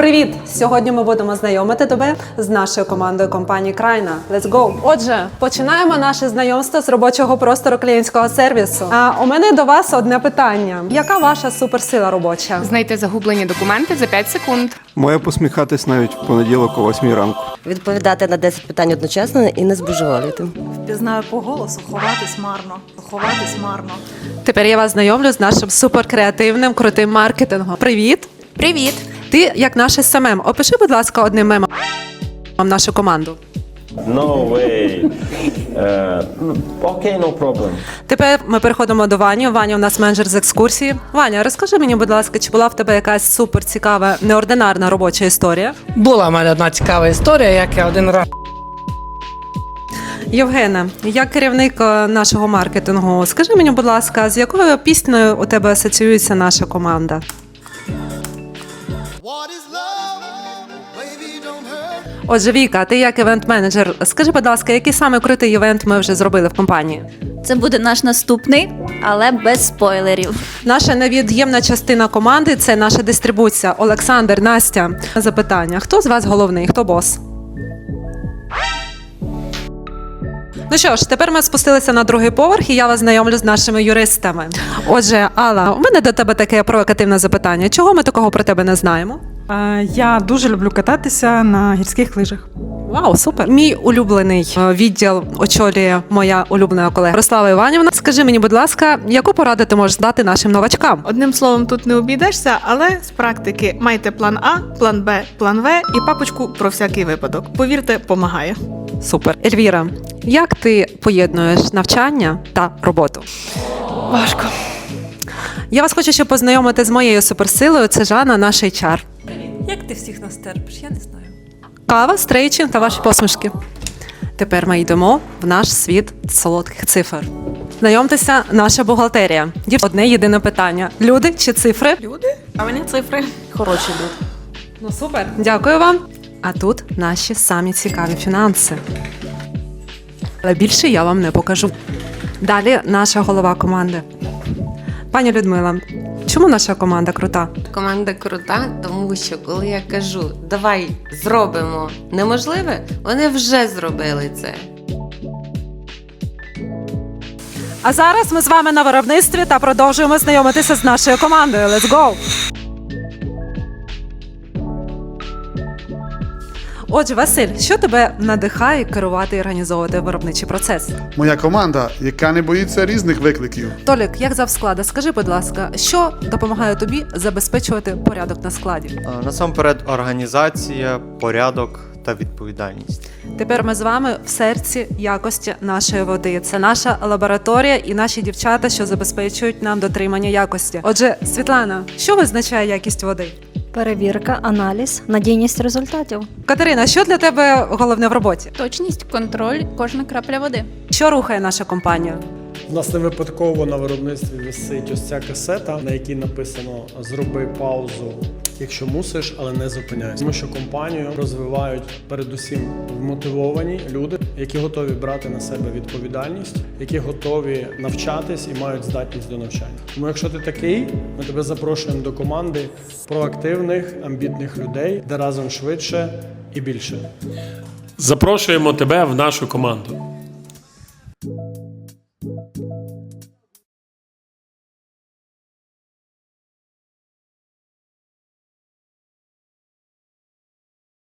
Привіт! Сьогодні ми будемо знайомити тебе з нашою командою компанії Крайна. Let's go! Отже, починаємо наше знайомство з робочого простору клієнтського сервісу. А у мене до вас одне питання: яка ваша суперсила робоча? Знайти загублені документи за 5 секунд. Моє посміхатись навіть в понеділок о 8 ранку. Відповідати на 10 питань одночасно і не збожеволіти. Пізнаю по голосу, ховатись марно, ховатись марно. Тепер я вас знайомлю з нашим суперкреативним крутим маркетингом. Привіт! Привіт! Ти як наш СММ. Опиши, будь ласка, одним мемом нашу команду. No way. Uh, okay, no problem. Тепер ми переходимо до Вані. Ваня у нас менеджер з екскурсії. Ваня, розкажи мені, будь ласка, чи була в тебе якась супер цікава, неординарна робоча історія? Була в мене одна цікава історія, як я один раз Євгена, як керівник е, нашого маркетингу, скажи мені, будь ласка, з якою піснею у тебе асоціюється наша команда? Отже, Віка, ти як івент-менеджер, скажи, будь ласка, який саме крутий івент ми вже зробили в компанії? Це буде наш наступний, але без спойлерів. Наша невід'ємна частина команди це наша дистрибуція. Олександр, Настя. Запитання: хто з вас головний? Хто бос? Ну що ж, тепер ми спустилися на другий поверх, і я вас знайомлю з нашими юристами. Отже, Алла, у мене до тебе таке провокативне запитання. Чого ми такого про тебе не знаємо? Я дуже люблю кататися на гірських лижах. Вау, супер! Мій улюблений е, відділ очолює моя улюблена колега Руслава Іванівна. Скажи мені, будь ласка, яку пораду ти можеш дати нашим новачкам? Одним словом, тут не обійдешся, але з практики майте план А, план Б, план В і папочку про всякий випадок. Повірте, помагає. Супер. Ельвіра, як ти поєднуєш навчання та роботу? Важко. Я вас хочу ще познайомити з моєю суперсилою. Це Жанна, наш HR. Як ти всіх нас терпиш? Я не знаю. Кава, стрейчинг та ваші посмішки. Тепер ми йдемо в наш світ солодких цифр. Знайомтеся, наша бухгалтерія. Дів- Одне єдине питання: люди чи цифри? Люди? А мені цифри. Хороші люди. Ну супер, дякую вам. А тут наші самі цікаві фінанси. Але більше я вам не покажу. Далі наша голова команди. Пані Людмила, чому наша команда крута? Команда крута, тому що коли я кажу давай зробимо неможливе, вони вже зробили це. А зараз ми з вами на виробництві та продовжуємо знайомитися з нашою командою. Let's go! Отже, Василь, що тебе надихає керувати і організовувати виробничий процес? Моя команда, яка не боїться різних викликів. Толік, як завсклада, скажи, будь ласка, що допомагає тобі забезпечувати порядок на складі? А, Насамперед, організація, порядок та відповідальність. Тепер ми з вами в серці якості нашої води. Це наша лабораторія і наші дівчата, що забезпечують нам дотримання якості. Отже, Світлана, що визначає якість води? Перевірка, аналіз, надійність результатів. Катерина, що для тебе головне в роботі? Точність, контроль, кожна крапля води. Що рухає наша компанія? У нас не випадково на виробництві висить ось ця касета, на якій написано Зроби паузу, якщо мусиш, але не зупиняйся. Тому що компанію розвивають передусім вмотивовані люди, які готові брати на себе відповідальність, які готові навчатись і мають здатність до навчання. Тому, якщо ти такий, ми тебе запрошуємо до команди проактивних, амбітних людей, де разом швидше і більше. Запрошуємо тебе в нашу команду.